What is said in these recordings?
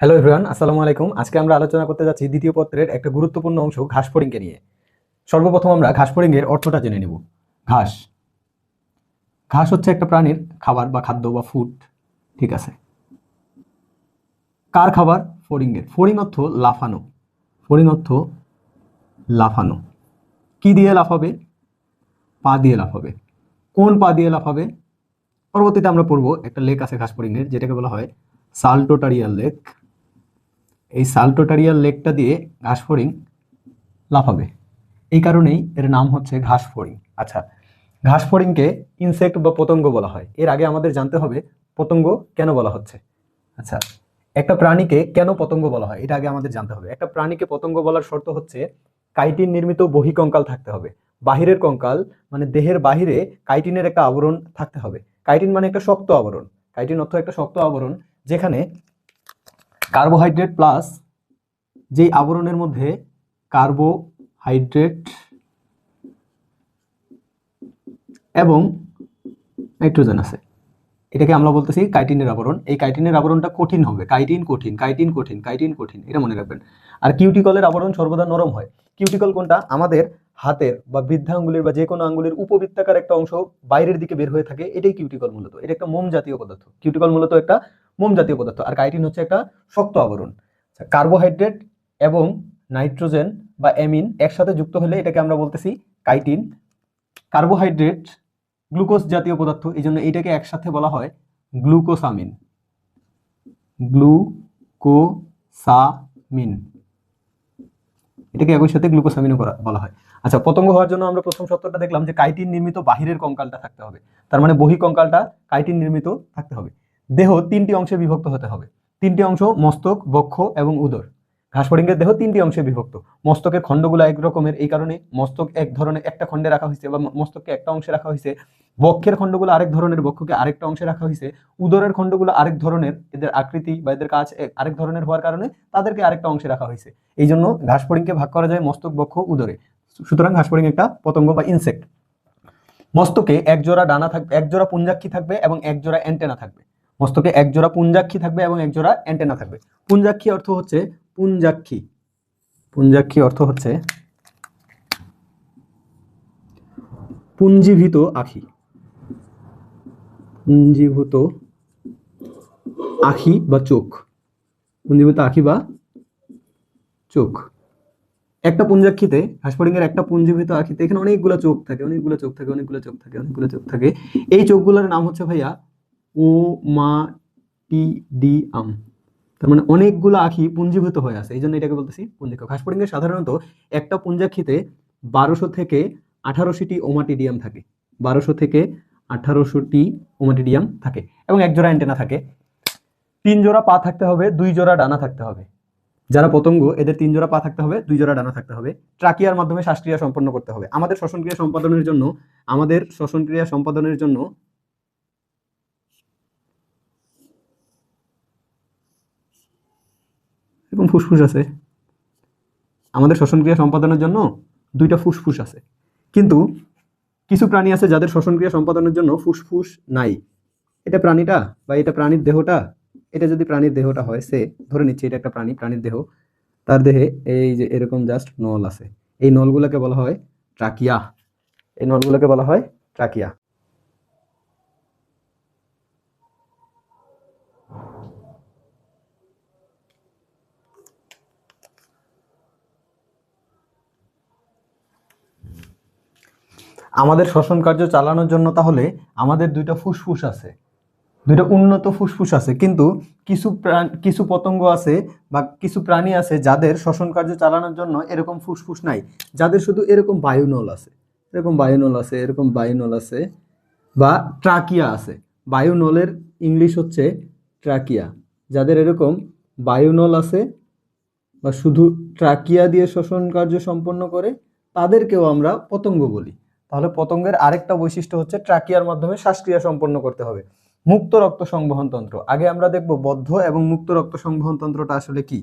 Hello everyone আসসালামু আলাইকুম। আজকে আমরা আলোচনা করতে যাচ্ছি দ্বিতীয় পত্রের একটা গুরুত্বপূর্ণ অংশ, ঘাস ফড়িংকে নিয়ে। সর্বপ্রথম আমরা ঘাস ফড়িংয়ের অর্থটা জেনে নেব। ঘাস। ঘাস হচ্ছে একটা প্রাণীর খাবার বা খাদ্য বা ফুড ঠিক আছে? কার খাবার? ফড়িংয়ের। ফড়িং অর্থ লাফানো। ফড়িং অর্থ লাফানো। কি দিয়ে লাফাবে? পা দিয়ে লাফাবে। কোন পা দিয়ে লাফাবে? পরবর্তীতে আমরা পড়ব একটা লেক আছে ঘাস ফড়িংয়ের যেটাকে বলা হয় সাল্টোটারিয়াল লেক। এই সাল্টোটারিয়াল লেকটা দিয়ে ঘাস ফড়িং লাফাবে। এই কারণেই এর নাম হচ্ছে ঘাস ফড়িং আচ্ছা ঘাস ফড়িংকে ইনসেক্ট বা পতঙ্গ বলা হয়। এর আগে আমাদের জানতে হবে পতঙ্গ কেন বলা হচ্ছে। আচ্ছা একটা প্রাণীকে কেন পতঙ্গ বলা হয়, এটা আগে আমাদের জানতে হবে। একটা প্রাণীকে পতঙ্গ বলার শর্ত হচ্ছে কাইটিন নির্মিত বহিকঙ্কাল থাকতে হবে। বাহিরের কঙ্কাল মানে দেহের বাহিরে কাইটিনের একটা আবরণ থাকতে হবে। কাইটিন মানে একটা শক্ত আবরণ। কাইটিন অর্থ একটা শক্ত আবরণ, যেখানে কার্বোহাইড্রেট প্লাস যেই আবরণের মধ্যে কার্বোহাইড্রেট এবং নাইট্রোজেন আছে, এটাকে আমরা বলতেছি কাইটিনের আবরণ। এই কাইটিনের আবরণটা কঠিন হবে। কাইটিন কঠিন কাইটিন কঠিন কাইটিন কঠিন, এটা মনে রাখবেন। আর কিউটিকলের আবরণ সর্বদা নরম হয়। কিউটিকল কোনটা? আমাদের হাতের বা বৃদ্ধা আঙ্গুলের বা যে কোনো আঙ্গুলের উপবৃত্তাকার একটা অংশ বাইরের দিকে বের হয়ে থাকে, এটাই কিউটিকল মূলত। এটা একটা মোম জাতীয় পদার্থ। কিউটিকল মূলত একটা মোম জাতীয় পদার্থ। আর কাইটিন হচ্ছে একটা শক্ত আবরণ। কার্বোহাইড্রেট এবং নাইট্রোজেন বা অ্যামিন একসাথে যুক্ত হলে এটাকে আমরা বলতেছি কাইটিন। কার্বোহাইড্রেট, গ্লুকোজ জাতীয় পদার্থ, এই জন্য এইটাকে একসাথে বলা হয় গ্লুকোসামিন। গ্লুকোসামিন। এটাকে একই সাথে গ্লুকোসামিনও বলা হয়। আচ্ছা পতঙ্গ হওয়ার জন্য আমরা প্রথম সত্যটা দেখলাম যে কাইটিন নির্মিত বাহিরের কঙ্কালটা থাকতে হবে। তার মানে বহি কঙ্কালটা কাইটিন নির্মিত থাকতে হবে। দেহ তিনটি অংশে বিভক্ত হতে হবে। তিনটি অংশ মস্তক, বক্ষ এবং উদর। ঘাসফড়িঙ্গের দেহ তিনটি অংশে বিভক্ত। মস্তকের খণ্ডগুলো এক রকমের, এই কারণে মস্তক এক ধরনের একটা খণ্ডে রাখা হয়েছে বা মস্তককে একটা অংশে রাখা হয়েছে। বক্ষের খণ্ডগুলো আরেক ধরনের, বক্ষকে আরেকটা অংশে রাখা হয়েছে। উদরের খণ্ডগুলো আরেক ধরনের, এদের আকৃতি বা এদের কাজ আরেক ধরনের হওয়ার কারণে তাদেরকে আরেকটা অংশে রাখা হয়েছে। এই জন্য ঘাসফড়িংকে ভাগ করা যায় মস্তক, বক্ষ, উদরে। সুতরাং ঘাসফড়িং একটা পতঙ্গ বা ইনসেক্ট মস্তকে এক জোড়া ডানা থাকবে এক জোড়া পুঞ্জাক্ষী থাকবে এবং এক জোড়া অ্যান্টেনা থাকবে। মস্তকে এক জোড়া পুঞ্জাক্ষী থাকবে এবং এক জোড়া অ্যান্টেনা থাকবে। পুঞ্জাক্ষী অর্থ হচ্ছে পুঞ্জাক্ষী। পুঞ্জাক্ষী অর্থ হচ্ছে পুঞ্জীভূত আখি। পুঞ্জীভূত আখি বা চোখ। পুঞ্জীভূত আখি বা চোখ। একটা পুঞ্জাক্ষীতে, হাঁসফড়িংয়ের একটা পুঞ্জীভূত আখিতে এখানে অনেকগুলো চোখ থাকে, অনেকগুলো চোখ থাকে, অনেকগুলো চোখ থাকে, অনেকগুলো চোখ থাকে। এই চোখগুলোর নাম হচ্ছে ভাইয়া ও, মা, টি, ডি, আম। তার মানে অনেকগুলো আখি পুঞ্জীভূত হয়ে আছে। এই জন্য এটাকে বলতেছি পুঞ্জিকা ঘাসফড়িংয়ের সাধারণত একটা পুঞ্জাক্ষিতে বারোশো থেকে আঠারোশোটি ওমাটিডিয়াম থাকে। বারোশো থেকে আঠারোশোটি ওমাটিডিয়াম থাকে। এবং এক জোড়া অ্যান্টেনা থাকে। তিন জোড়া পা থাকতে হবে, দুই জোড়া ডানা থাকতে হবে। যারা পতঙ্গ, এদের তিন জোড়া পা থাকতে হবে, দুই জোড়া ডানা থাকতে হবে। ট্রাকিয়ার মাধ্যমে শ্বাসক্রিয়া সম্পন্ন করতে হবে। আমাদের শ্বসনক্রিয়া সম্পাদনের জন্য, আমাদের শ্বসনক্রিয়া সম্পাদনের জন্য এরকম ফুসফুস আছে। আমাদের শ্বসনক্রিয়া সম্পাদনের জন্য দুইটা ফুসফুস আছে। কিন্তু কিছু প্রাণী আছে যাদের শ্বসন ক্রিয়া সম্পাদনের জন্য ফুসফুস নাই। এটা প্রাণীটা বা এটা প্রাণীর দেহটা, এটা যদি প্রাণীর দেহটা হয়, সে, ধরে নিচ্ছে এটা একটা প্রাণী, প্রাণীর দেহ, তার দেহে এই যে এরকম জাস্ট নল আছে। এই নলগুলোকে বলা হয় ট্রাকিয়া। এই নলগুলোকে বলা হয় ট্রাকিয়া। আমাদের শ্বসন কার্য চালানোর জন্য তাহলে আমাদের দুইটা ফুসফুস আছে। দুইটা উন্নত ফুসফুস আছে। কিন্তু কিছু প্রাণ, কিছু পতঙ্গ আছে বা কিছু প্রাণী আছে যাদের শ্বসন কার্য চালানোর জন্য এরকম ফুসফুস নাই। যাদের শুধু এরকম বায়ুনল আছে। এরকম বায়ুনল আছে, এরকম বায়ুনল আছে বা ট্রাকিয়া আছে। বায়ুনলের ইংলিশ হচ্ছে ট্রাকিয়া। যাদের এরকম বায়ুনল আছে বা শুধু ট্রাকিয়া দিয়ে শ্বসন কার্য সম্পন্ন করে, তাদেরকেও আমরা পতঙ্গ বলি। তাহলে পতঙ্গের আরেকটা বৈশিষ্ট্য হচ্ছে ট্রাকিয়ার মাধ্যমে শ্বাসক্রিয়া সম্পন্ন করতে হবে। মুক্ত রক্ত সংবহন তন্ত্র। আগে আমরা দেখব বদ্ধ এবং মুক্ত রক্ত সংবহন তন্ত্রটা আসলে কি?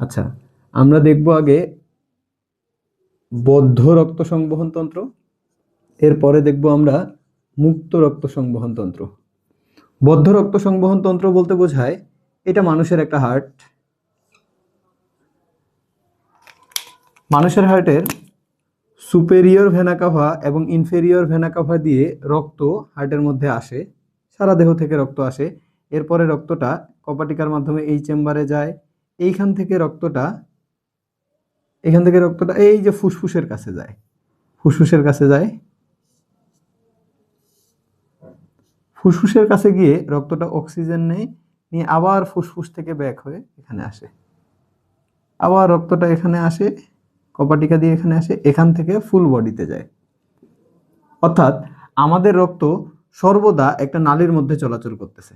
আচ্ছা আমরা দেখব আগে বদ্ধ রক্ত সংবহন তন্ত্র, এরপরে দেখব আমরা মুক্ত রক্ত সংবহন তন্ত্র। বদ্ধ রক্ত সংবহন তন্ত্র বলতে বোঝায়, এটা মানুষের একটা হার্ট মানুষের হার্টের সুপেরিয়র ভেনাকাভা এবং ইনফেরিয়র ভেনাকাভা দিয়ে রক্ত হার্টের মধ্যে আসে, সারা দেহ থেকে রক্ত আসে। এরপরে রক্তটা কপাটিকার মাধ্যমে এই চেম্বারে যায়। এইখান থেকে রক্তটা, এখান থেকে রক্তটা এই যে ফুসফুসের কাছে যায়। ফুসফুসের কাছে যায়। ফুসফুসের কাছে গিয়ে রক্তটা অক্সিজেন নেয়, নিয়ে আবার ফুসফুস থেকে ব্যাক হয়ে এখানে আসে। আবার রক্তটা এখানে আসে। কপাটিকা দিয়ে এখানে আসে, এখান থেকে ফুল বডিতে যায়। অর্থাৎ আমাদের রক্ত সর্বদা একটা নালীর মধ্যে চলাচল করতেছে।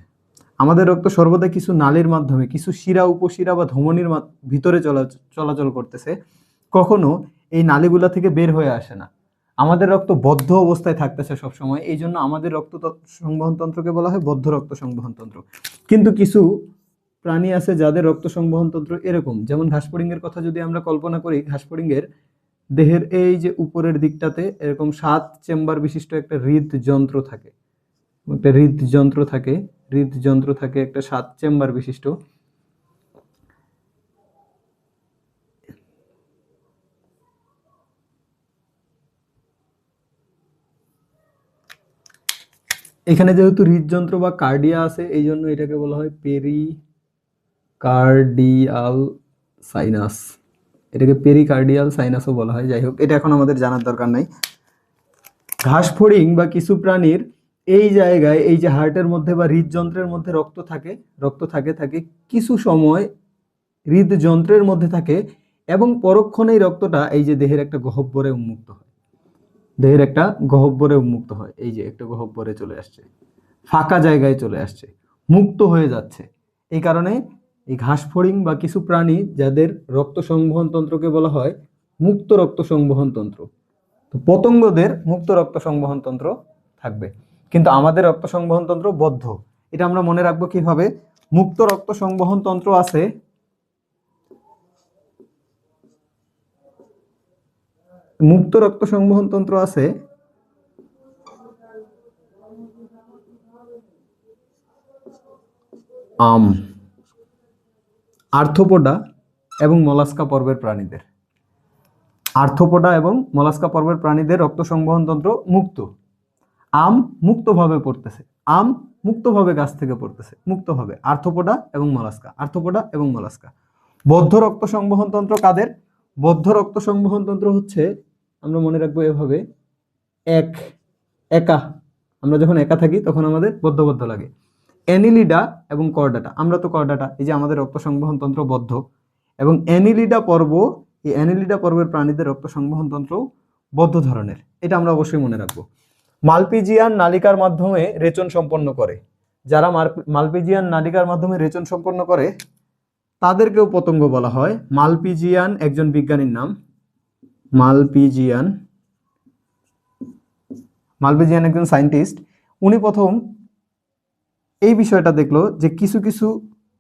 আমাদের রক্ত সর্বদা কিছু নালীর মাধ্যমে, কিছু শিরা, উপশিরা বা ধমনির ভিতরে চলা চলাচল করতেছে, কখনো এই নালীগুলা থেকে বের হয়ে আসে না। আমাদের রক্ত বদ্ধ অবস্থায় থাকতেছে সবসময় এই জন্য আমাদের রক্ত তৎ- সংবহন তন্ত্রকে বলা হয় বদ্ধ রক্ত সংবহন তন্ত্র কিন্তু কিছু প্রাণী আছে যাদের রক্ত সংবহন তন্ত্র এরকম। যেমন ঘাসফড়িংয়ের কথা যদি আমরা কল্পনা করি ঘাসফড়িংয়ের দেহের এই যে উপরের দিকটাতে এরকম সাত চেম্বার বিশিষ্ট একটা হৃদযন্ত্র থাকে। একটা হৃদযন্ত্র থাকে হৃদযন্ত্র থাকে একটা সাত চেম্বার বিশিষ্ট। এখানে যেহেতু হৃদযন্ত্র বা কার্ডিয়া আছে, এই জন্য এটাকে বলা হয় পেরি কার্ডিয়াল সাইনাস। এটাকে পেরিকার্ডিয়াল সাইনাসও বলা হয়। যাই হোক, এটা এখন আমাদের জানার দরকার নাই। ঘাস ফড়িং বা কিছু প্রাণীর এই জায়গায়, এই যে হার্টের মধ্যে বা হৃদযন্ত্রের মধ্যে রক্ত থাকে রক্ত থাকে থাকে, কিছু সময় হৃদযন্ত্রের মধ্যে থাকে এবং পরক্ষণে এই রক্তটা এই যে দেহের একটা গহব্বরে উন্মুক্ত হয়। দেহের একটা গহব্বরে উন্মুক্ত হয়। এই যে একটা গহব্বরে চলে আসছে। ফাঁকা জায়গায় চলে আসছে। মুক্ত হয়ে যাচ্ছে। এই কারণে এই ঘাস ফড়িং বা কিছু প্রাণী যাদের রক্ত সংবহন তন্ত্রকে বলা হয় মুক্ত রক্ত সংবহন তন্ত্র। তো পতঙ্গদের মুক্ত রক্ত সংবহন তন্ত্র থাকবে। কিন্তু আমাদের রক্ত সংবহন তন্ত্র বদ্ধ। এটা আমরা মনে রাখব কীভাবে? মুক্ত রক্ত সংবহন তন্ত্র আছে মুক্ত রক্ত সংবহন তন্ত্র আছে আম। আর্থোপোডা এবং মলাস্কা পর্বের প্রাণীদের। আর্থোপোডা এবং মলাস্কা পর্বের প্রাণীদের রক্ত সংবহন তন্ত্র মুক্ত। আম মুক্তভাবে পড়তেছে। আম মুক্তভাবে গাছ থেকে পড়তেছে। মুক্তভাবে। আর্থোপোডা এবং মলাস্কা। আর্থোপোডা এবং মলাস্কা। বদ্ধ রক্ত সংবহন তন্ত্র কাদের? বদ্ধ রক্ত সংবহন তন্ত্র হচ্ছে, আমরা মনে রাখব এভাবে, এক, একা। আমরা যখন একা থাকি, তখন আমাদের বদ্ধ বদ্ধ লাগে। অ্যানিলিডা এবং কর্ডাটা। আমরা তো কর্ডাটা, এই যে আমাদের রক্ত সংবহন তন্ত্র বদ্ধ। এবং অ্যানিলিডা পর্ব, এই অ্যানিলিডা পর্বের প্রাণীদের রক্ত সংবহন তন্ত্র বদ্ধ ধরনের। এটা আমরা অবশ্যই মনে রাখব। মালপিজিয়ান নালিকার মাধ্যমে রেচন সম্পন্ন করে। যারা মালপিজিয়ান নালিকার মাধ্যমে রেচন সম্পন্ন করে, তাদেরকেও পতঙ্গ বলা হয়। মালপিজিয়ান একজন বিজ্ঞানীর নাম। মালপিজিয়ান মালপিজিয়ান একজন সায়েন্টিস্ট। উনি প্রথম এই বিষয়টা দেখল যে কিছু কিছু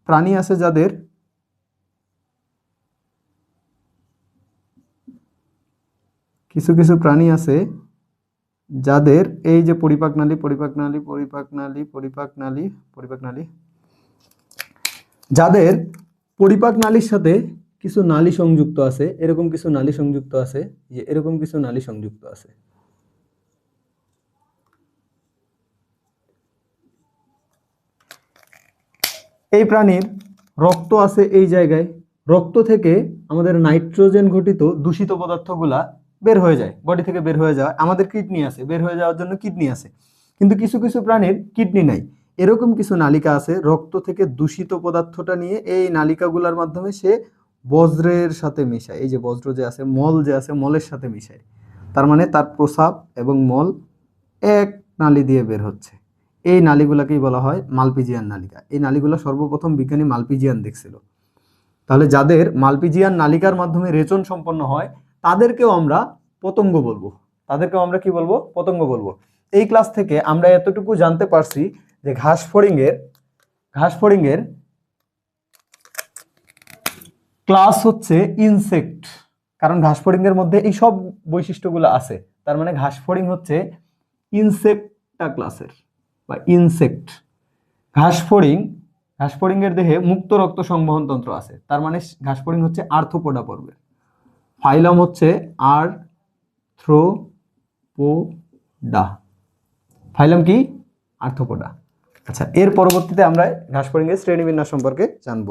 প্রাণী আছে যাদের কিছু কিছু প্রাণী আছে যাদের এই যে পরিপাক নালী পরিপাক নালী পরিপাক নালী পরিপাক নালী পরিপাক নালী, যাদের পরিপাক নালীর সাথে কিছু নালী সংযুক্ত আছে, এরকম কিছু নালী সংযুক্ত আছে, যে এরকম কিছু নালী সংযুক্ত আছে। এই প্রাণীর রক্ত আছে এই জায়গায়। রক্ত থেকে আমাদের নাইট্রোজেন ঘটিত দূষিত পদার্থগুলা বের হয়ে যায়, বডি থেকে বের হয়ে যাওয়া। আমাদের কিডনি আছে, বের হয়ে যাওয়ার জন্য কিডনি আছে। কিন্তু কিছু কিছু প্রাণীর কিডনি নাই। এরকম কিছু নালিকা আছে রক্ত থেকে দূষিত পদার্থটা নিয়ে। এই নালিকাগুলোর মাধ্যমে সে বজ্রের সাথে মিশায়। এই যে বজ্র যে আছে, মল যে আছে, মলের সাথে মিশায়। তার মানে তার প্রসাব এবং মল এক নালি দিয়ে বের হচ্ছে। এই নালীগুলোকেই বলা হয় মালপিজিয়ান নালিকা। এই নালীগুলো সর্বপ্রথম বিজ্ঞানী মালপিজিয়ান দেখছিল। তাহলে যাদের মালপিজিয়ান নালিকার মাধ্যমে রেচন সম্পন্ন হয়, তাদেরকেও আমরা পতঙ্গ বলব। তাদেরকেও আমরা কি বলব? পতঙ্গ বলব। এই ক্লাস থেকে আমরা এতটুকু জানতে পারছি যে ঘাস ফড়িংয়ের ঘাস ফড়িংয়ের ক্লাস হচ্ছে ইনসেক্ট কারণ ঘাস ফড়িংয়ের মধ্যে এই সব বৈশিষ্ট্যগুলো আছে। তার মানে ঘাস ফড়িং হচ্ছে ইনসেক্টা ক্লাসের বা ইনসেক্ট ঘাসফড়িং, ঘাসফড়িংয়ের ঘাস দেহে মুক্ত রক্ত সংবহন তন্ত্র আছে। তার মানে ঘাসফড়িং হচ্ছে আর্থোপোডা পর্বে ফাইলাম হচ্ছে আর থ্রোপোডা ফাইলাম কি? আর্থ্রোপোডা। আচ্ছা এর পরবর্তীতে আমরা ঘাসফড়িংয়ের শ্রেণীবিন্যাস সম্পর্কে জানব।